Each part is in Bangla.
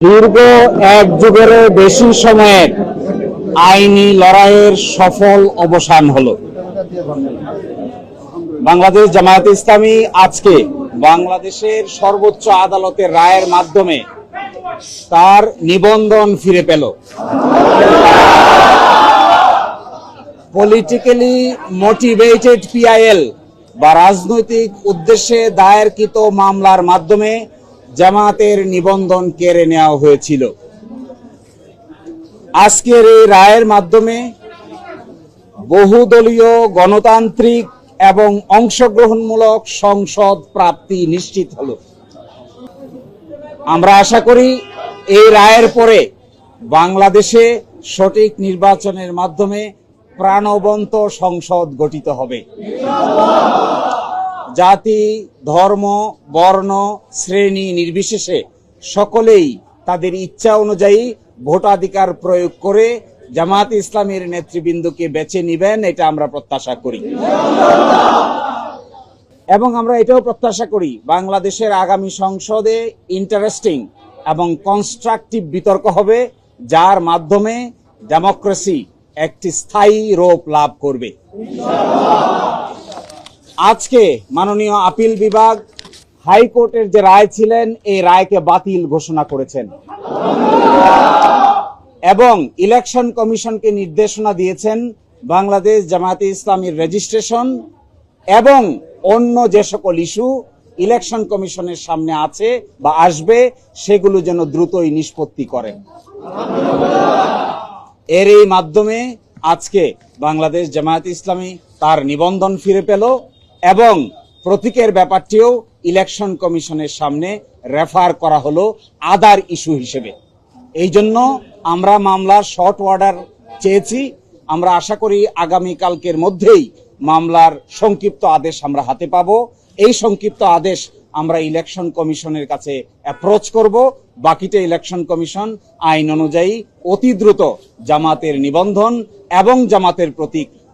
দীর্ঘ এক যুগেরও বেশি সময়ের আইনি লড়াইয়ের সফল অবসান হলো। বাংলাদেশ জামায়াত ইসলামী আজকে বাংলাদেশের সর্বোচ্চ আদালতের রায়ের মাধ্যমে তার নিবন্ধন ফিরে পেল। পলিটিক্যালি মোটিভেটেড পিআইএল বা রাজনৈতিক উদ্দেশ্যে দায়েরকৃত মামলার মাধ্যমে জামাতের নিবন্ধন কেড়ে নেওয়া হয়েছিল। আজকের এই রায়ের মাধ্যমে বহুদলীয় গণতান্ত্রিক এবং অংশগ্রহণমূলক সংসদ প্রাপ্তি নিশ্চিত হলো। আমরা আশা করি এই রায়ের পরে বাংলাদেশে সঠিক নির্বাচনের মাধ্যমে প্রাণবন্ত সংসদ গঠিত হবে। জাতি, ধর্ম, বর্ণ, শ্রেণি নির্বিশেষে সকলেই তাদের ইচ্ছা অনুযায়ী ভোটাধিকার প্রয়োগ করে জামাত ইসলামের নেতৃবৃন্দকে বেছে নিবেন, এটা আমরা প্রত্যাশা করি। এবং আমরা এটাও প্রত্যাশা করি, বাংলাদেশের আগামী সংসদে ইন্টারেস্টিং এবং কনস্ট্রাকটিভ বিতর্ক হবে, যার মাধ্যমে ডেমোক্রেসি একটি স্থায়ী রূপ লাভ করবে। আজকে মাননীয় আপিল বিভাগ হাইকোর্টের যে রায় ছিলেন, এই রায়কে বাতিল ঘোষণা করেছেন। এবং ইলেকশন কমিশনকে নির্দেশনা দিয়েছেন বাংলাদেশ জামায়াতে ইসলামীর রেজিস্ট্রেশন এবং অন্য যে সকল ইস্যু ইলেকশন কমিশনের সামনে আছে বা আসবে, সেগুলো যেন দ্রুতই নিষ্পত্তি করেন। এর এই মাধ্যমে আজকে বাংলাদেশ জামায়াত ইসলামী তার নিবন্ধন ফিরে পেল। এবং প্রতীকের ব্যাপারটিও ইলেকশন কমিশনের সামনে রেফার করা হলো আদার ইস্যু হিসেবে। এই জন্য আমরা মামলার শর্ট অর্ডার চেয়েছি। আমরা আশা করি আগামী কালকের মধ্যেই মামলার সংক্ষিপ্ত আদেশ আমরা হাতে পাবো। এই সংক্ষিপ্ত আদেশ আমরা ইলেকশন কমিশনের কাছে অ্যাপ্রোচ করব। বাকিটা ইলেকশন কমিশন আইন অনুযায়ী অতি দ্রুত জামাতের নিবন্ধন এবং জামাতের প্রতীক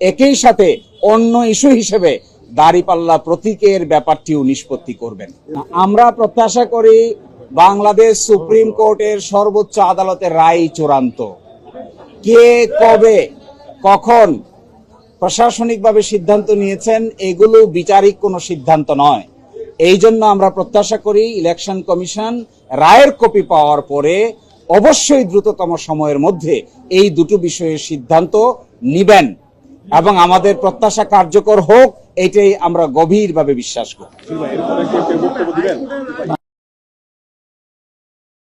একই সাথে অন্য ইস্যু হিসেবে দাঁড়িপাল্লা প্রতীকের ব্যাপারটিও নিষ্পত্তি করবেন। আমরা প্রত্যাশা করি বাংলাদেশ সুপ্রিম কোর্টের সর্বোচ্চ আদালতের রায় চূড়ান্ত। কে কবে, কখন প্রশাসনিকভাবে সিদ্ধান্ত নিয়েছেন, এগুলো বিচারিক কোনো সিদ্ধান্ত নয়। এই জন্য আমরা প্রত্যাশা করি ইলেকশন কমিশন রায়ের কপি পাওয়ার পরে অবশ্যই দ্রুততম সময়ের মধ্যে এই দুটো বিষয়ের সিদ্ধান্ত নিবেন। এবং আমাদের প্রত্যাশা কার্যকর হোক এটাই আমরা গভীরভাবে বিশ্বাস করি।